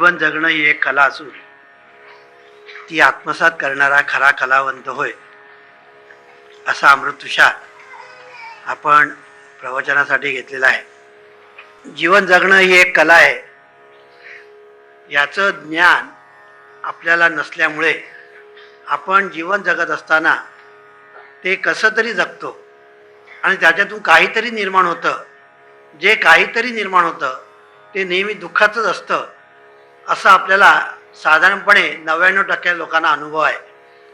जीवन जगणं ही एक कला असून ती आत्मसात करणारा खरा कलावंत होय असा अमृत तुषार आपण प्रवचनासाठी घेतलेला आहे. जीवन जगणं ही एक कला आहे. याचं ज्ञान आपल्याला नसल्यामुळे आपण जीवन जगत असताना ते कसं तरी जगतो आणि त्याच्यातून काहीतरी निर्माण होतं. जे काहीतरी निर्माण होतं ते नेहमी दुःखाचंच असतं. असं आपल्याला साधारणपणे नव्याण्णव टक्के लोकांना अनुभव आहे.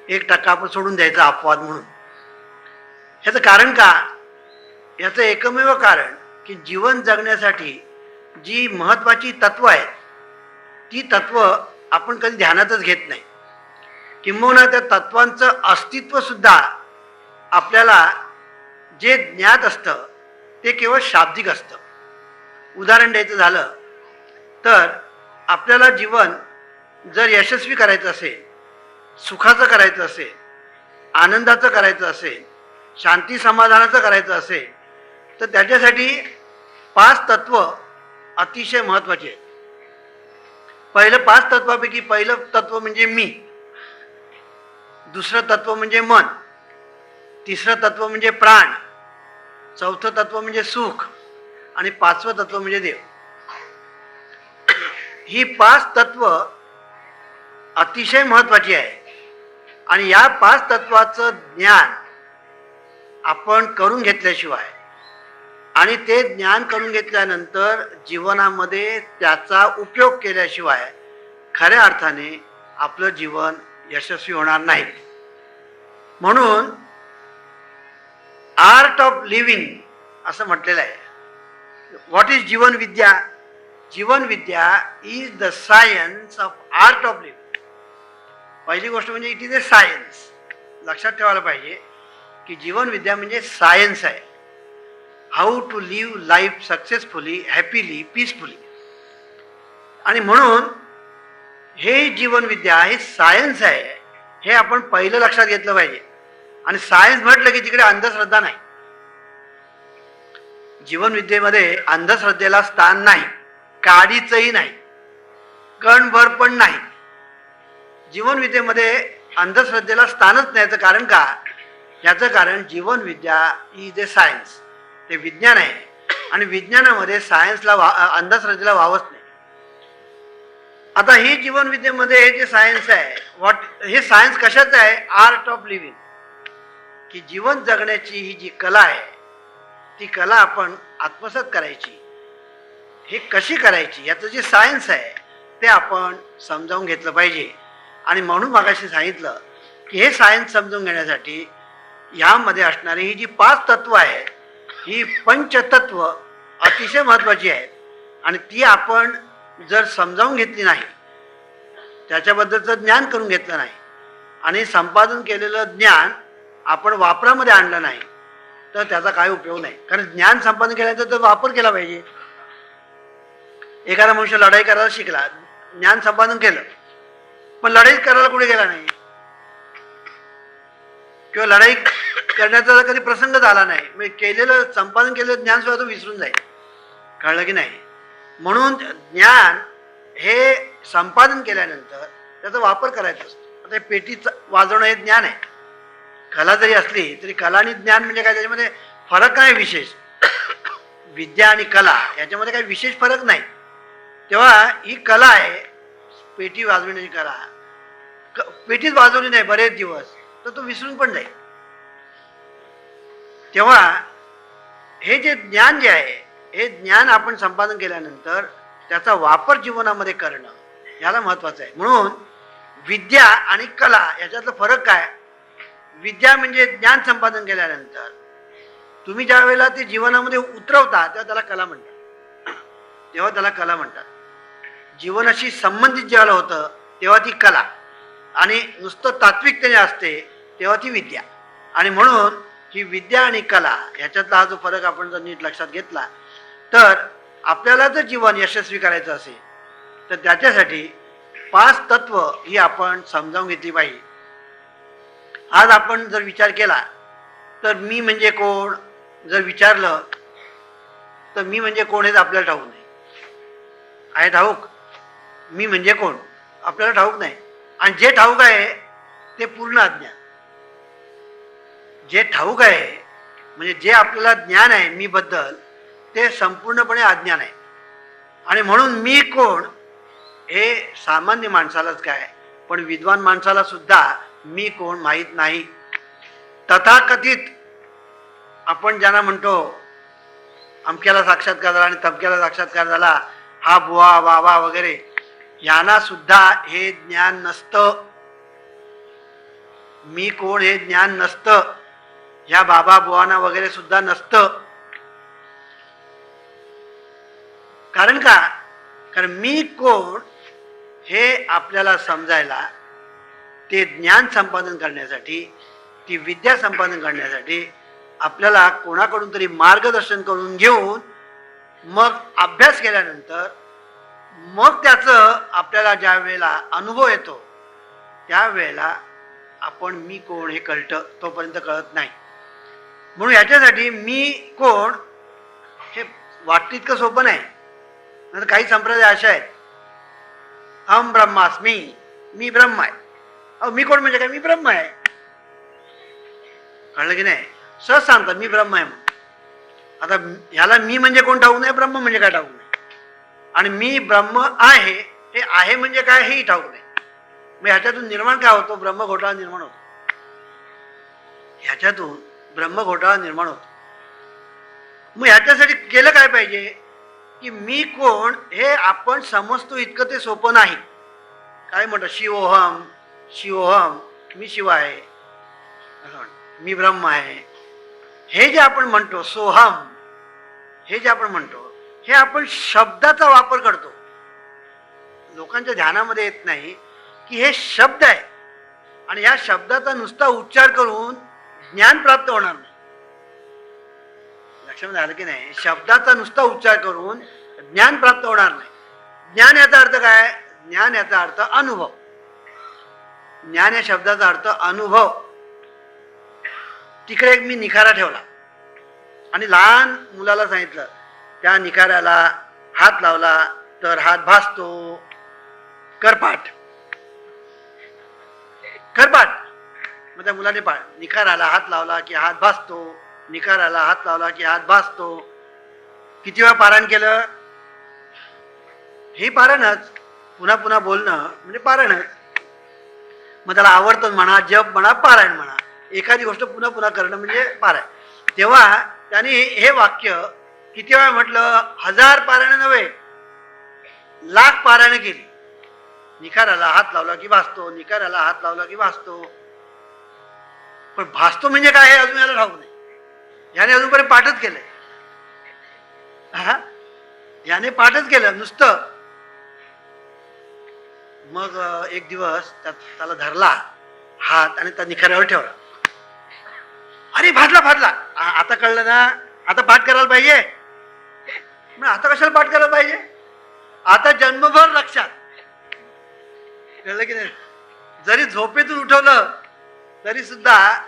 एक टक्का आपण सोडून द्यायचा अपवाद म्हणून. ह्याचं कारण का? याचं एकमेव कारण की जीवन जगण्यासाठी जी महत्त्वाची तत्व आहेत ती तत्व आपण कधी ध्यानातच घेत नाही. किंबहुना त्या तत्वांचं अस्तित्वसुद्धा आपल्याला जे ज्ञात असतं ते केवळ शाब्दिक असतं. उदाहरण द्यायचं झालं तर आपल्याला जीवन जर यशस्वी करायचं असेल सुखाचं करायचं असेल आनंदाचं करायचं असेल शांती समाधानाचं करायचं असेल तर त्याच्यासाठी पाच तत्व अतिशय महत्त्वाचे आहेत. पहिलं पाच तत्वापैकी पहिलं तत्व म्हणजे मी. दुसरं तत्व म्हणजे मन. तिसरं तत्व म्हणजे प्राण. चौथं तत्व म्हणजे सुख. आणि पाचवं तत्व म्हणजे देव. ही पाच तत्व अतिशय महत्वाची आहे. आणि या पाच तत्वाचं ज्ञान आपण करून घेतल्याशिवाय आणि ते ज्ञान करून घेतल्यानंतर जीवनामध्ये त्याचा उपयोग केल्याशिवाय खऱ्या अर्थाने आपलं जीवन यशस्वी होणार नाही. म्हणून आर्ट ऑफ लिव्हिंग असं म्हटलेलं आहे. What is Jeevan Vidya? Jeevan Vidya is the science of art of living पहिली गोष्ट म्हणजे इट इज ए सायन्स लक्षात ठेवायला पाहिजे की जीवन विद्या म्हणजे सायन्स आहे. How to live life successfully happily peacefully आणि म्हणून हे जीवनविद्या हे सायन्स आहे. हे आपण पहिलं लक्षात घेतलं पाहिजे. आणि सायन्स म्हटलं की तिकडे अंधश्रद्धा नाही. जीवनविद्येमध्ये अंधश्रद्धेला स्थान नाही. काडीचंही नाही. कणभर पण नाही. जीवनविद्येमध्ये अंधश्रद्धेला स्थानच नाहीचं कारण का? याचं कारण जीवनविद्या इज ए सायन्स ते विज्ञान आहे. आणि विज्ञानामध्ये सायन्सला वा अंधश्रद्धेला वावच नाही. आता ही जीवनविद्येमध्ये हे जे सायन्स आहे व्हॉट हे सायन्स कशाचं आहे? आर्ट ऑफ लिव्हिंग की जीवन जगण्याची ही जी कला आहे ती कला आपण आत्मसात करायची. हे कशी करायची याचं जे सायन्स आहे ते आपण समजावून घेतलं पाहिजे. आणि म्हणून मागाशी सांगितलं की हे सायन्स समजून घेण्यासाठी ह्यामध्ये असणारी ही जी पाच तत्व आहेत ही पंचतत्व अतिशय महत्त्वाची आहेत. आणि ती आपण जर समजावून घेतली नाही त्याच्याबद्दलचं ज्ञान करून घेतलं नाही आणि संपादन केलेलं ज्ञान आपण वापरामध्ये आणलं नाही तर त्याचा काय उपयोग नाही. कारण ज्ञान संपादन केल्यानंतर तर वापर केला पाहिजे. एखादा मनुष्य लढाई करायला शिकला ज्ञान संपादन केलं पण लढाई करायला कुठे गेला नाही? किंवा लढाई करण्याचा कधी प्रसंग झाला नाही म्हणजे केलेलं संपादन केलेलं ज्ञान सुद्धा तो विसरून जाईल. कळलं की नाही? म्हणून ज्ञान हे संपादन केल्यानंतर त्याचा वापर करायचा असतो. आता पेटीचं वाजवणं हे ज्ञान आहे. कला जरी असली तरी कला आणि ज्ञान म्हणजे काय? त्याच्यामध्ये फरक नाही विशेष. विद्या आणि कला याच्यामध्ये काही विशेष फरक नाही. तेव्हा ही कला आहे पेटी वाजवण्याची कला. पेटीच वाजवली नाही बरेच दिवस. तर तो विसरून पण जाईल. तेव्हा हे जे ज्ञान जे आहे हे ज्ञान आपण संपादन केल्यानंतर त्याचा वापर जीवनामध्ये करणं याला महत्वाचं आहे. म्हणून विद्या आणि कला याच्यातला फरक काय? विद्या म्हणजे ज्ञान संपादन केल्यानंतर तुम्ही ज्या वेळेला ते जीवनामध्ये उतरवता तेव्हा त्याला कला म्हणतात. तेव्हा त्याला कला म्हणतात. जीवनाशी संबंधित जेव्हा होतं तेव्हा ती कला. आणि नुसतं तात्विकतेने असते तेव्हा ती विद्या. आणि म्हणून ही विद्या आणि कला ह्याच्यातला हा जो फरक आपण जर नीट लक्षात घेतला तर आपल्याला जर जीवन यशस्वी करायचं असेल तर त्याच्यासाठी पाच तत्व ही आपण समजावून घेतली पाहिजे. आज आपण जर विचार केला तर मी म्हणजे कोण? जर विचारलं तर मी म्हणजे कोण हेच आपल्याला ठाऊक नाही. आहे ठाऊक मी म्हणजे कोण? आपल्याला ठाऊक नाही. आणि जे ठाऊक आहे ते पूर्ण अज्ञान. जे ठाऊक आहे म्हणजे जे आपल्याला ज्ञान आहे मी बद्दल ते संपूर्णपणे अज्ञान आहे. आणि म्हणून मी कोण हे सामान्य माणसालाच काय? पण विद्वान माणसाला सुद्धा मी कोण माहीत नाही. तथाकथित आपण ज्यांना म्हणतो अमक्याला साक्षात्कार झाला आणि तमक्याला साक्षात्कार झाला हा बुवा बाबा वगैरे यांना सुद्धा हे ज्ञान नसतं. मी कोण हे ज्ञान नसतं. या बाबा बुवाना वगैरे सुद्धा नसतं. कारण का? कारण मी कोण हे आपल्याला समजायला ते ज्ञान संपादन करण्यासाठी ती विद्या संपादन करण्यासाठी आपल्याला कोणाकडून तरी मार्गदर्शन करून घेऊन मग अभ्यास केल्यानंतर मग त्याचं आपल्याला ज्या वेळेला अनुभव येतो त्यावेळेला आपण मी कोण हे कळतं तोपर्यंत कळत नाही. म्हणून याच्यासाठी मी कोण हे वाटतं इतकं सोपं नाही. नंतर काही संप्रदाय असे आहेत. हम ब्रह्मास्मी मी ब्रह्म आहे. अहो मी कोण म्हणजे काय? मी ब्रह्म आहे. कळलं की नाही? सहज सांगतात मी ब्रह्म आहे म्हणून. आता ह्याला मी म्हणजे कोण ठाऊ नाही ब्रह्म म्हणजे काय ठाऊ नाही? आणि मी ब्रह्म आहे हे आहे म्हणजे काय हेही ठाऊक नाही मग ह्याच्यातून निर्माण काय होतो? ब्रह्म घोटाळा निर्माण होतो. ह्याच्यातून ब्रह्म घोटाळा निर्माण होतो. मग ह्याच्यासाठी केलं काय पाहिजे? की मी कोण हे आपण समजतो इतकं ते सोपं नाही. काय म्हणतात? शिवोहम शिवोहम मी शिव आहे. असं म्हणतो मी ब्रह्म आहे. हे जे आपण म्हणतो सोहम हे जे आपण म्हणतो हे आपण शब्दाचा वापर करतो. लोकांच्या ध्यानामध्ये येत नाही की हे शब्द आहे. आणि या शब्दाचा नुसता उच्चार करून ज्ञान प्राप्त होणार नाही. लक्षामध्ये आलं की नाही? शब्दाचा नुसता उच्चार करून ज्ञान प्राप्त होणार नाही. ज्ञान याचा अर्थ काय? ज्ञान याचा अर्थ अनुभव. ज्ञान या शब्दाचा अर्थ अनुभव. तिकडे एक मी निखारा ठेवला. आणि लहान मुलाला सांगितलं त्या निखाऱ्याला हात लावला तर हात भासतो. करपाट. करपाट. मग त्या मुलाने पाळ निखाराला हात लावला की हात भासतो. निखाराला हात लावला की हात भासतो. किती वेळा पारायण केलं? हे पारणच पुन्हा पुन्हा बोलणं म्हणजे पारणच मग त्याला आवडतं म्हणा जप म्हणा पारायण म्हणा. एखादी गोष्ट पुन्हा पुन्हा करणं म्हणजे पारायण. तेव्हा त्याने हे वाक्य किती वेळा म्हटलं? हजार पारायण नव्हे. लाख पारायण केली. निखाराला हात लावला की भासतो निखाराला हात लावला की भासतो. पण भासतो म्हणजे काय हे अजून याला ठाऊक नाही. याने अजूनपर्यंत पाठच केलंय. हा याने पाठच केलं नुसतं. मग एक दिवस त्यात त्याला धरला हात आणि त्या निखाऱ्यावर ठेवला. अरे भाजला भाजला आता कळलं ना? आता पाठ करायला पाहिजे? मग आता कशाला पाठ करायला पाहिजे? आता जन्मभर लक्षात. कळलं की नाही? जरी झोपेतून उठवलं तरी सुद्धा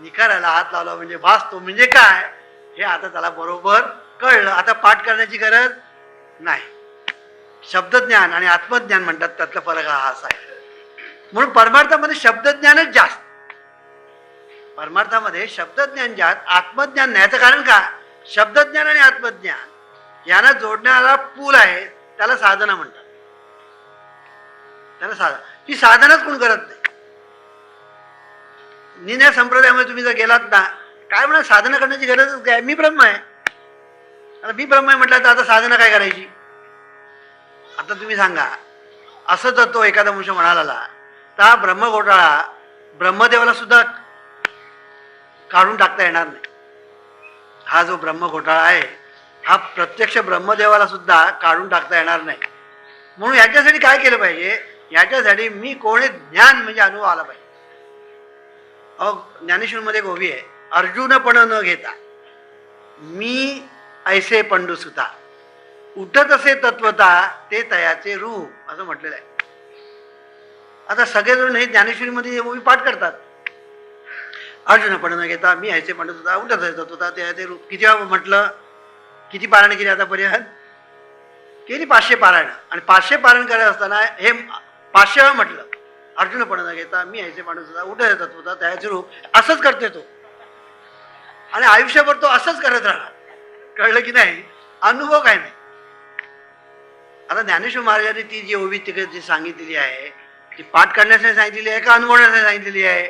निखाराला हात लावला म्हणजे भासतो म्हणजे काय? हे आता त्याला बरोबर कळलं. आता पाठ करण्याची गरज नाही. शब्दज्ञान आणि आत्मज्ञान म्हणतात त्यातला फरक हा असा आहे. म्हणून परमार्थामध्ये शब्दज्ञानच जास्त. परमार्थामध्ये शब्दज्ञान जास्त आत्मज्ञान नाही. याचं कारण का शब्दज्ञान आणि आत्मज्ञान. यांना जोडणारा पूल आहे त्याला साधना म्हणतात. त्याला साधना. ही साधनाच कोण करत नाही? निन्या संप्रदायामध्ये तुम्ही जर गेलात ना काय म्हणा साधना करण्याची गरजच काय? मी ब्रह्म आहे. आता मी ब्रह्म आहे म्हटलं तर आता साधना काय करायची? आता तुम्ही सांगा असं जर तो एखादा मनुष्य म्हणाला तर हा ब्रह्म घोटाळा ब्रह्मदेवाला सुद्धा काढून टाकता येणार नाही. हा जो ब्रह्म घोटाळा आहे हा प्रत्यक्ष ब्रह्मदेवाला सुद्धा काढून टाकता येणार नाही. म्हणून याच्यासाठी काय केलं पाहिजे? याच्यासाठी मी कोण ज्ञान म्हणजे अनुभव आला पाहिजे. अहो ज्ञानेश्वरमध्ये गोवी आहे. अर्जुनपण न घेता मी ऐसे पंडू सुता. उठत असे तत्वता ते तयाचे रूप असं म्हटलेलं आहे. आता सगळेजण हे ज्ञानेश्वरीमध्ये मूवी पाठ करतात. अर्जुन पण न घेता मी ऐसे पंडत उठत असे तत्वता ते रूप. किती म्हटलं? किती पारायण केली आतापर्यंत? केली पाचशे पारायण. आणि पाचशे पारायण करत असताना हे पाचशे वेळा म्हटलं. अर्जुन पण न घेता मी यायचे माणूस होता उठत येतात होता त्याचे रूप असंच करते तो. आणि आयुष्यभर तो असंच करत राहणार. कळलं की नाही? अनुभव काय नाही. आता ज्ञानेश्वर महाराजांनी ती जी ओवी तिकडे जी सांगितलेली आहे ती पाठ करण्यासाठी सांगितलेली आहे का अनुभवण्यासाठी सांगितलेली आहे?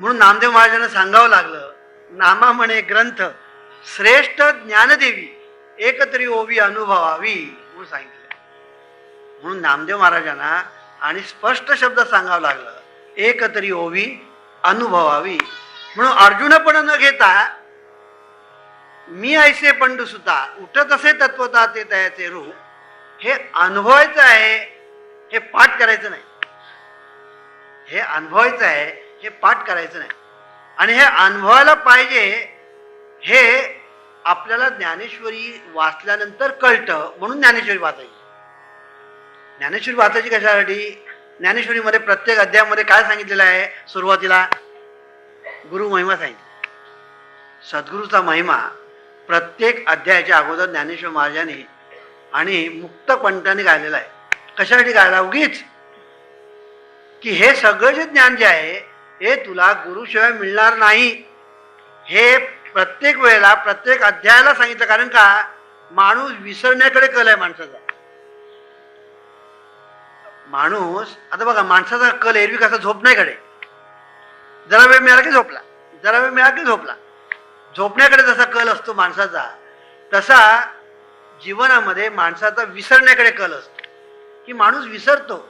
म्हणून नामदेव महाराजांना सांगावं लागलं. नामा म्हणे ग्रंथ श्रेष्ठ ज्ञानदेवी. एकतरी ओवी अनुभवावी म्हणून सांगितलं. म्हणून नामदेव महाराजांना आणि स्पष्ट शब्द सांगावं लागलं. एकतरी ओवी अनुभवावी. म्हणून अर्जुन पण न घेता मी ऐसे पंडू सुद्धा उठत असे तत्वता ते त्याचे रूप हे अनुभवायचं आहे हे पाठ करायचं नाही. हे अनुभवायचं आहे हे पाठ करायचं नाही. आणि हे अनुभवायला पाहिजे हे आपल्याला ज्ञानेश्वरी वाचल्यानंतर कळतं म्हणून ज्ञानेश्वरी वाचायची. ज्ञानेश्वरी वाचायची कशासाठी? ज्ञानेश्वरीमध्ये प्रत्येक अध्यायामध्ये काय सांगितलेलं आहे? सुरुवातीला गुरु महिमा सांगितली. सद्गुरूचा महिमा प्रत्येक अध्यायाच्या अगोदर ज्ञानेश्वर महाराजांनी आणि मुक्त पंटाने गायलेला आहे. कशासाठी गायला? उगीच. की हे सगळं जे ज्ञान जे आहे हे तुला गुरुशिवाय मिळणार नाही. हे प्रत्येक वेळेला प्रत्येक अध्यायाला सांगितलं कारण का? माणूस विसरण्याकडे कल आहे माणसाचा. माणूस आता बघा माणसाचा कल एरवी कसा झोपण्याकडे जरा वेळ मिळाला की झोपला. जरा वेळ मिळाला की झोपला. झोपण्याकडे जसा कल असतो माणसाचा तसा जीवनामध्ये माणसाचा विसरण्याकडे कल असतो. की माणूस विसरतो.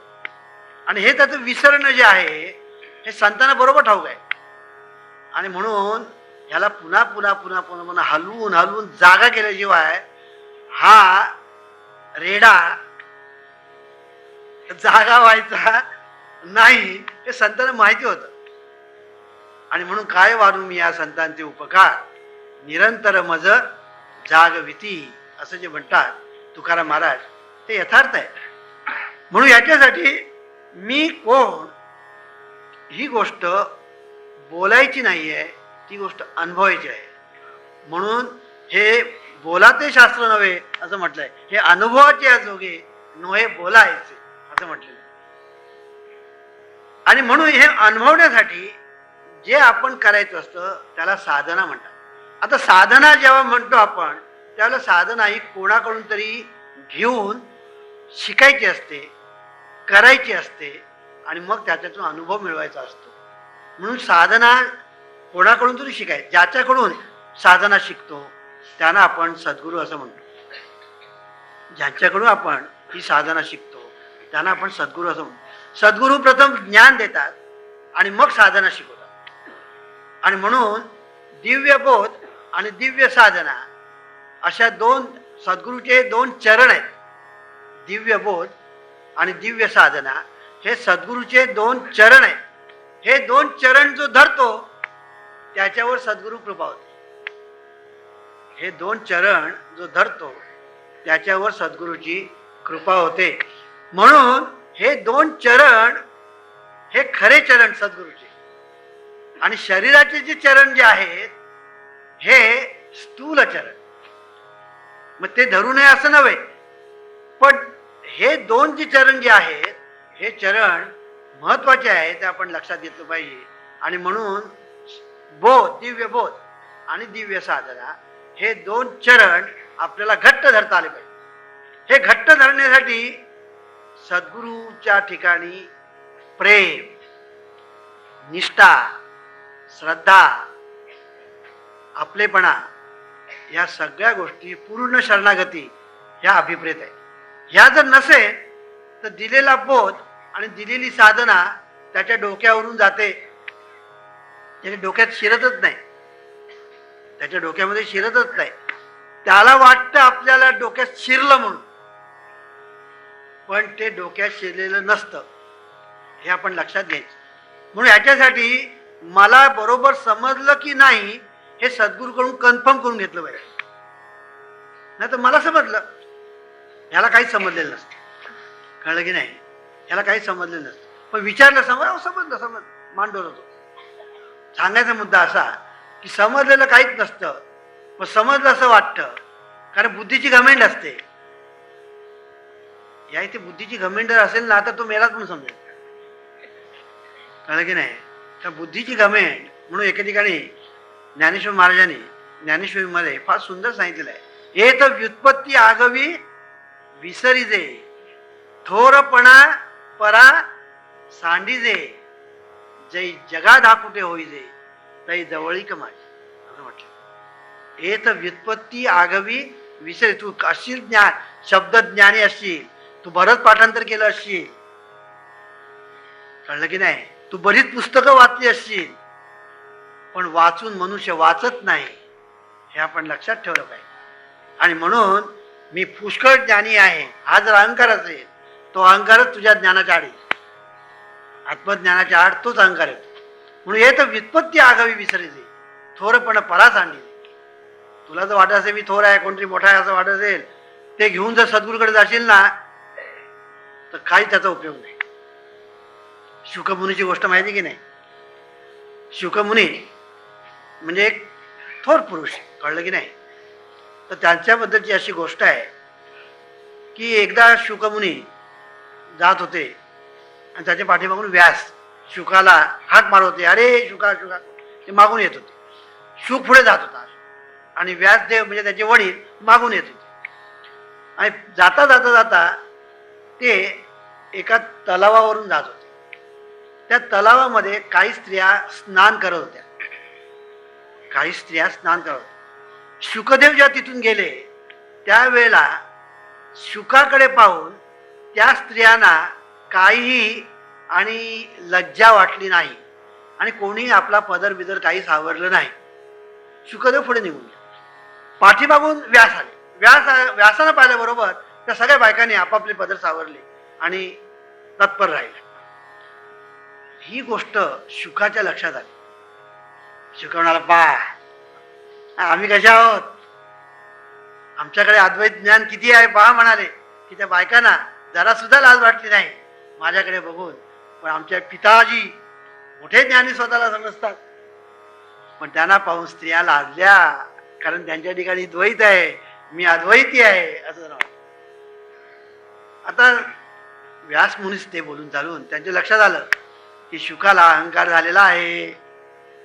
आणि हे त्याचं विसरणं जे आहे हे संतांना बरोबर ठाऊक आहे. आणि म्हणून ह्याला पुन्हा पुन्हा पुन्हा पुन्हा पुन्हा हलवून हलवून जागा केल्याशिवाय हा रेडा जागा व्हायचा नाही हे संतांना माहिती होतं. आणि म्हणून काय वाढू मी या संतांचे उपकार? निरंतर मज जागविती असं जे म्हणतात तुकाराम महाराज ते यथार्थ आहे. म्हणून याच्यासाठी मी कोण? ही गोष्ट बोलायची नाही आहे ती गोष्ट अनुभवायची आहे. म्हणून हे बोला ते शास्त्र नव्हे असं म्हटलंय. हे अनुभवाचे जोगे नव्हे बोलायचे असं म्हटलेलं आणि म्हणून हे अनुभवण्यासाठी जे आपण करायचं असतं त्याला साधना म्हणतात. आता साधना जेव्हा म्हणतो आपण त्यावेळेला साधना ही कोणाकडून तरी घेऊन शिकायची असते करायची असते आणि मग त्याच्यातून अनुभव मिळवायचा असतो. म्हणून साधना कोणाकडून तरी शिकाय ज्याच्याकडून साधना शिकतो त्यांना आपण सद्गुरू असं म्हणतो. ज्यांच्याकडून आपण ही साधना शिकतो त्यांना आपण सद्गुरू असं म्हणतो. सद्गुरू प्रथम ज्ञान देतात आणि मग साधना शिकवतात. आणि म्हणून दिव्य बोध आणि दिव्य साधना अशा दोन सद्गुरूचे दोन चरण आहेत. दिव्य बोध आणि दिव्य साधना हे सद्गुरूचे दोन चरण आहेत. हे दोन चरण जो धरतो त्याच्यावर सद्गुरू कृपा होते. हे दोन चरण जो धरतो त्याच्यावर सद्गुरूची कृपा होते. म्हणून हे दोन चरण हे खरे चरण सद्गुरूचे. आणि शरीराचे जे चरण जे आहेत हे स्थूल चरण. मग ते धरू नये असं नव्हे. पण हे दोन जे चरण जे आहेत हे चरण महत्त्वाचे आहे ते आपण लक्षात घेतलं पाहिजे. आणि म्हणून बोध दिव्य बोध आणि दिव्य साधना हे दोन चरण आपल्याला घट्ट धरता आले पाहिजे. हे घट्ट धरण्यासाठी सद्गुरूच्या ठिकाणी प्रेम निष्ठा श्रद्धा आपलेपणा या सगळ्या गोष्टी पूर्ण शरणागती ह्या अभिप्रेत आहे ह्या जर नसेल तर दिलेला बोध आणि दिलेली साधना त्याच्या डोक्यावरून जाते. त्याच्या डोक्यात शिरतच नाही. त्याच्या डोक्यामध्ये शिरतच नाही. त्याला वाटतं आपल्याला डोक्यात शिरलं म्हणून. पण ते डोक्यात शिरलेलं नसतं. हे आपण लक्षात घ्यायचं. म्हणून ह्याच्यासाठी मला बरोबर समजलं की नाही हे सद्गुरूकडून कन्फर्म करून घेतलं पाहिजे. नाही तर मला समजलं. ह्याला काहीच समजलेलं नसतं. कळलं की नाही? ह्याला काहीच समजलेलं नसतं. पण विचारलं समज अहो, समजलं समज मांडवलं होतो सांगायचा मुद्दा असा की समजलेलं काहीच नसतं. पण समजलं असं वाटतं. कारण बुद्धीची घमेंड असते. या इथे बुद्धीची घमेंड जर असेल ना तर तो मेलाच म्हणून समजेल. कळलं की नाही? तर बुद्धीची घमेंड म्हणून एके ठिकाणी ज्ञानेश्वर महाराजांनी ज्ञानेश्वरीमध्ये फार सुंदर सांगितलेलं आहे. हे तर व्युत्पत्ती आगवी विसरीजे थोरपणा परा सांडी जे जगा दापुटे होईजे तै जवळीक माझी. असं म्हटलं. हे तर व्युत्पत्ती आगवी विषय. तू असशील ज्ञान शब्द ज्ञानी असशील. तू बरंच पाठांतर केलं असशील. कळलं की नाही? तू बरीच पुस्तकं वाचली असशील. पण वाचून मनुष्य वाचत नाही हे आपण लक्षात ठेवलं पाहिजे. आणि म्हणून मी पुष्कळ ज्ञानी आहे. हा जर अहंकार असेल तो अहंकारच तुझ्या ज्ञानाच्या आडी आत्मज्ञानाच्या आड तोच अहंकार येतो. म्हणून हे तर व्युत्पत्ती आगावी विसरायचे थोरपण परास आणली तुला जर वाटत असेल मी थोर आहे कोणतरी मोठा आहे असं वाटत असेल ते घेऊन जर सद्गुरूकडे जाशील ना तर काही त्याचा उपयोग नाही. शुकमुनीची गोष्ट माहिती की नाही? शुकमुनी म्हणजे एक थोर पुरुष कळलं की नाही? तर त्यांच्याबद्दलची अशी गोष्ट आहे की एकदा शुकमुनी जात होते आणि त्याच्या पाठीमागून व्यास शुकाला हाक मारवते होते. अरे शुका शुका. ते मागून येत होते. शुक पुढे जात होता. आणि व्यासदेव म्हणजे त्याचे वडील मागून येत होते. आणि जाता जाता जाता ते एका तलावावरून जात होते. त्या तलावामध्ये काही स्त्रिया स्नान करत होत्या. काही स्त्रिया स्नान करत होत्या. शुकदेव ज्या तिथून गेले त्यावेळेला शुकाकडे पाहून त्या स्त्रियांना काहीही आणि लज्जा वाटली नाही. आणि कोणीही आपला पदर बिदर काही सावरलं नाही. शुकदेव पुढे निघून गेले. पाठीमागून व्यास आले. व्यास व्यासानं पाहिल्याबरोबर त्या सगळ्या बायकांनी आपापले पदर सावरले आणि तत्पर राहिले. ही गोष्ट शुकाच्या लक्षात आली. शुक पा आम्ही कशा आहोत? आमच्याकडे अद्वैत ज्ञान किती आहे? पहा म्हणाले की त्या बायकांना जरा सुद्धा लाज वाटली नाही. माझ्याकडे बघून. पण आमच्या पिताजी मोठे ज्ञानी स्वतःला समजतात. पण त्यांना पाहून स्त्रिया लाजल्या कारण त्यांच्या ठिकाणी द्वैत आहे. मी अद्वैती आहे असं आता व्यास मुनीच ते बोलून चालून त्यांच्या लक्षात आलं की शुकाला अहंकार झालेला आहे.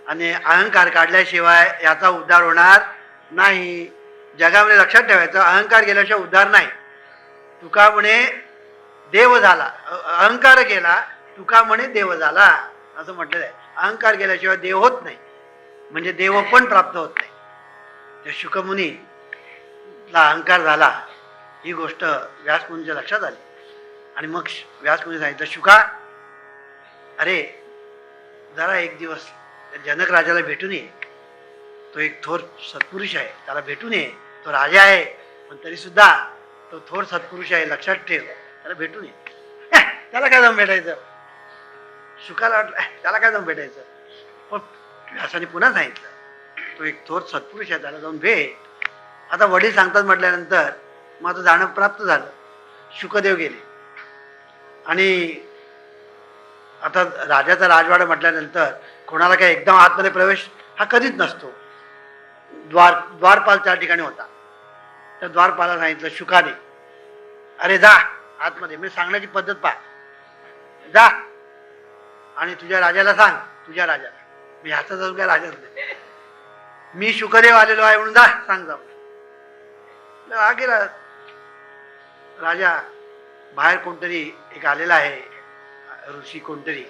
आणि अहंकार काढल्याशिवाय याचा उद्धार होणार नाही. जगामध्ये लक्षात ठेवायचं अहंकार गेल्याशिवाय उद्धार नाही. तुका म्हणे देव झाला. अ- अहंकार गेला तुका म्हणे देव झाला असं म्हटलेलं आहे. अहंकार गेल्याशिवाय देव होत नाही. म्हणजे देव पण प्राप्त होत नाही. त्या शुकमुनीला अहंकार झाला ही गोष्ट व्यासमुनीच्या लक्षात आली. आणि मग श- व्यासमुनी सांगितलं शुका अरे जरा एक दिवस जनक राजाला भेटून ये. तो एक थोर सत्पुरुष आहे. त्याला भेटून ये. तो राजा आहे. पण तरी सुद्धा तो थोर सत्पुरुष आहे लक्षात ठेव. त्याला भेटून ये. त्याला काय जाऊन भेटायचं? शुकाला वाटलं त्याला काय जाऊन भेटायचं? पण व्यासाने पुन्हा सांगितलं तो एक थोर सत्पुरुष आहे त्याला जाऊन भेट. आता वडील सांगतात म्हटल्यानंतर मग जाणं प्राप्त झालं. शुकदेव गेले. आणि आता राजाचा राजवाडा म्हटल्यानंतर कोणाला काय एकदम आतमध्ये प्रवेश हा कधीच नसतो. द्वार द्वारपाल त्या ठिकाणी होता. त्या द्वारपाला सांगितलं शुकाने अरे जा. आतमध्ये. मी सांगण्याची पद्धत पहा. जा. आणि तुझ्या राजाला सांग. तुझ्या राजाला. मी ह्याचा जाऊन काय राजाच नाही मी शुकदेव आलेलो आहे म्हणून जा. सांग जा. गेला राजा बाहेर कोणतरी एक आलेला आहे. ऋषी कोणतरी.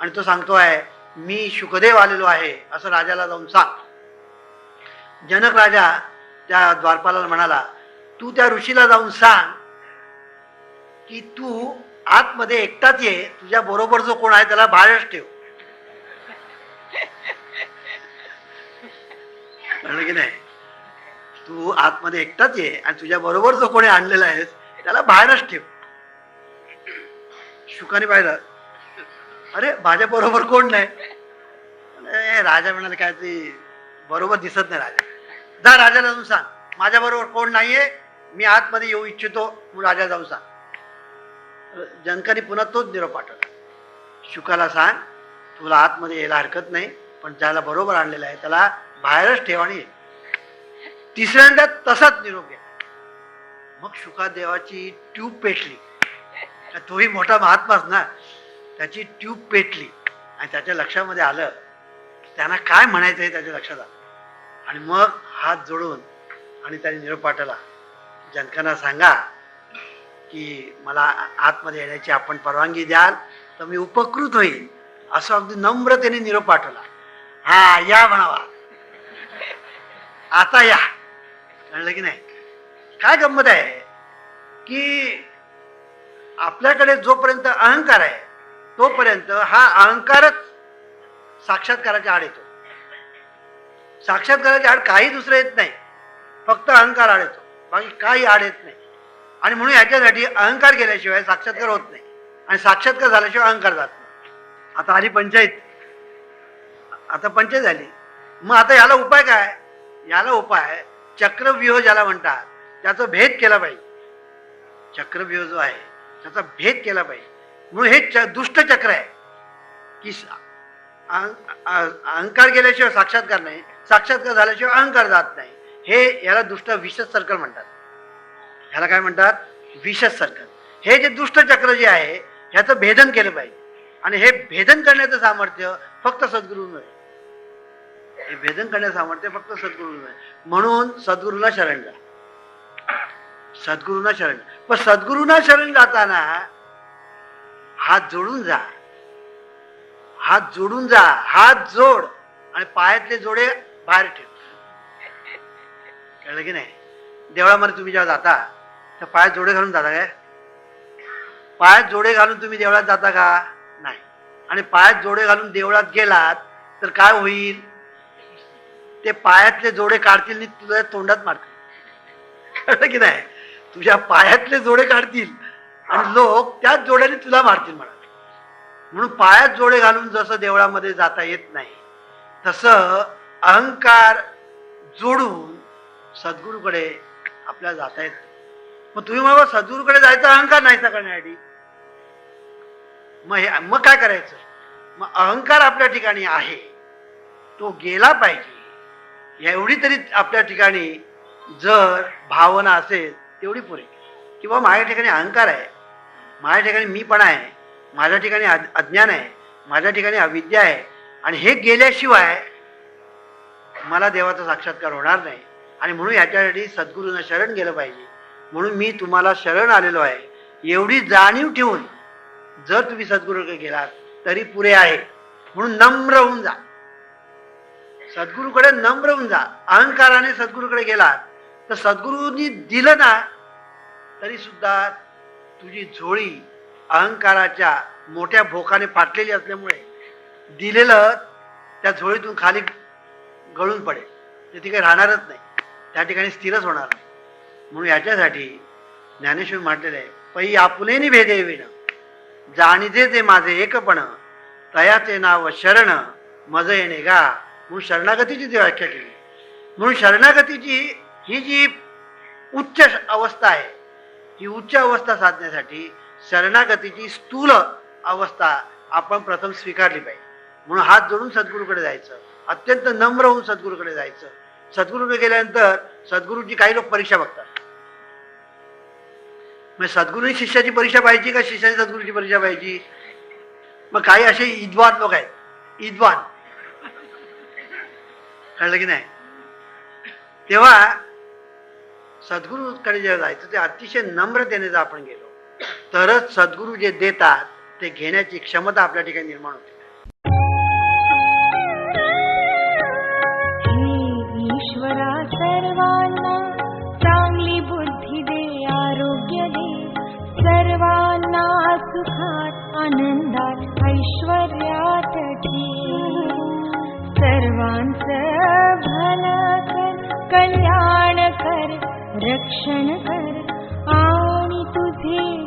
आणि तो सांगतो आहे मी शुकदेव आलेलो आहे. असं राजाला जाऊन सांग. जनक राजा त्या द्वारपालाला म्हणाला तू त्या ऋषीला जाऊन सांग. की तू आतमध्ये एकटाच ये तुझ्या बरोबर जो कोण आहे त्याला बाहेरच ठेव. म्हणलं की नाही? तू आतमध्ये एकटाच ये आणि तुझ्या बरोबर जो कोणी आणलेला आहेस त्याला बाहेरच ठेव. शुकाने पाहिलं. अरे माझ्या बरोबर कोण नाही? अरे, राजा म्हणाले काय ते बरोबर दिसत नाही राजा. जा राजाला जाऊन सांग. माझ्या बरोबर कोण नाहीये मी आतमध्ये येऊ इच्छितो राजा जाऊन सांग. जनकाने पुन्हा तोच निरोप पाठवला. शुकाला सांग तुला आतमध्ये यायला हरकत नाही पण ज्याला बरोबर आणलेला आहे त्याला बाहेरच ठेवाणी तिसऱ्यांदा तसाच निरोप घ्या मग शुकादेवाची ट्यूब पेटली. तोही मोठा महात्माच ना? त्याची ट्यूब पेटली आणि त्याच्या लक्षामध्ये आलं त्यांना काय म्हणायचं हे त्याच्या लक्षात आलं. आणि मग हात जोडून आणि त्याने निरोप पाठवला. जनकांना सांगा की मला आतमध्ये येण्याची आपण परवानगी द्याल तर मी उपकृत होईल असं अगदी नम्रतेने निरोप पाठवला. हा या म्हणावा. आता या. कळलं की नाही? काय गंमत आहे? की आपल्याकडे जोपर्यंत अहंकार आहे तोपर्यंत हा अहंकारच साक्षात्काराच्या आड येतो. साक्षात्काराच्या आड काही दुसरं येत नाही. फक्त अहंकार आड येतो. बाकी काही आड येत नाही. आणि म्हणून याच्यासाठी अहंकार गेल्याशिवाय साक्षात्कार होत नाही. आणि साक्षात्कार झाल्याशिवाय अहंकार जात नाही. आता आली पंचायत. आता पंचायत झाली. मग आता याला उपाय काय? याला उपाय चक्रव्यूह ज्याला म्हणतात त्याचा भेद केला पाहिजे. चक्रव्यूह जो आहे त्याचा भेद केला पाहिजे. म्हणून हे दुष्ट चक्र आहे. की अहंकार गेल्याशिवाय साक्षात्कार नाही साक्षात्कार झाल्याशिवाय अहंकार जात नाही. हे याला दुष्ट विशेष सर्कल म्हणतात. ह्याला काय म्हणतात? विशेष सर्कल हे जे दुष्टचक्र जे आहे ह्याचं भेदन केलं पाहिजे. आणि हे भेदन करण्याचं सामर्थ्य फक्त सद्गुरूंवर आहे. हे भेदन करण्याचं सामर्थ्य फक्त सद्गुरूंवर आहे. म्हणून सद्गुरूला शरण जा सद्गुरूंना शरण पण सद्गुरूंना शरण जाताना हात जोडून जा. हात जोडून जा. हात जोड. आणि पायातले जोडे बाहेर ठेव. कळलं की नाही? देवळामध्ये तुम्ही जेव्हा जाता तर पायात जोडे घालून जाता काय? पायात जोडे घालून तुम्ही देवळात जाता का? नाही. आणि पायात जोडे घालून देवळात गेलात तर काय होईल? ते पायातले जोडे काढतील आणि तुझ्या तोंडात मारतील. कळलं की नाही? तुझ्या पायातले जोडे काढतील आणि लोक त्याच जोड्याने तुला मारतील म्हणा. म्हणून पायात जोडे घालून जसं देवळामध्ये जाता येत नाही तसं अहंकार जोडून सद्गुरूकडे आपल्या जाता येत मग तुम्ही मला सद्गुरूकडे जायचा अहंकार नाही करण्यासाठी मग हे मग काय करायचं? मग अहंकार आपल्या ठिकाणी आहे. तो गेला पाहिजे. एवढी तरी आपल्या ठिकाणी जर भावना असेल तेवढी पुरे. किंवा माझ्या ठिकाणी अहंकार आहे माझ्या ठिकाणी मी पण आहे माझ्या ठिकाणी अज्ञान आहे माझ्या ठिकाणी अविद्या आहे आणि हे गेल्याशिवाय मला देवाचा साक्षात्कार होणार नाही. आणि म्हणून याच्यासाठी सद्गुरूंना शरण गेलं पाहिजे. म्हणून मी तुम्हाला शरण आलेलो आहे. एवढी जाणीव ठेवून जर तुम्ही सद्गुरूकडे गेलात तरी पुरे आहे. म्हणून नम्र होऊन जा. सद्गुरूकडे नम्र होऊन जा. अहंकाराने सद्गुरूकडे गेलात तर सद्गुरूंनी दिलं ना तरी सुद्धा तुझी झोळी अहंकाराच्या मोठ्या भोकाने फाटलेली असल्यामुळे दिलेलं त्या झोळीतून खाली गळून पडेल. ते तिकडे राहणारच नाही. त्या ठिकाणी स्थिरच होणार नाही. म्हणून याच्यासाठी ज्ञानेश्वर म्हटलेलं आहे पै आपुलेनी भेदे विण जाणीजे ते माझे एकपण तयाचे नाव शरण मज येणे गा म्हणून शरणागतीची ती व्याख्या केली. म्हणून शरणागतीची ही जी उच्च अवस्था आहे ही उच्च अवस्था साधण्यासाठी शरणागतीची स्थूल अवस्था आपण प्रथम स्वीकारली पाहिजे. म्हणून हात जोडून सद्गुरूकडे जायचं अत्यंत नम्र होऊन सद्गुरूकडे जायचं. सद्गुरूकडे गेल्यानंतर सद्गुरूची काही लोक परीक्षा बघतात. म्हणजे मग सद्गुरूची शिष्याची परीक्षा पाहिजे का शिष्याची सद्गुरूची परीक्षा पाहिजे? मग काही असे इद्वान लोक आहेत. इद्वान. कळलं की नाही? तेव्हा सद्गुरूकडे जेव्हा जायचं ते अतिशय नम्रतेने जर आपण गेलो तरच सद्गुरू जे देतात ते घेण्याची क्षमता आपल्या ठिकाणी निर्माण होते. ठेव सर्वांचं भलं कर कल्याण कर रक्षण कर आणि तुझे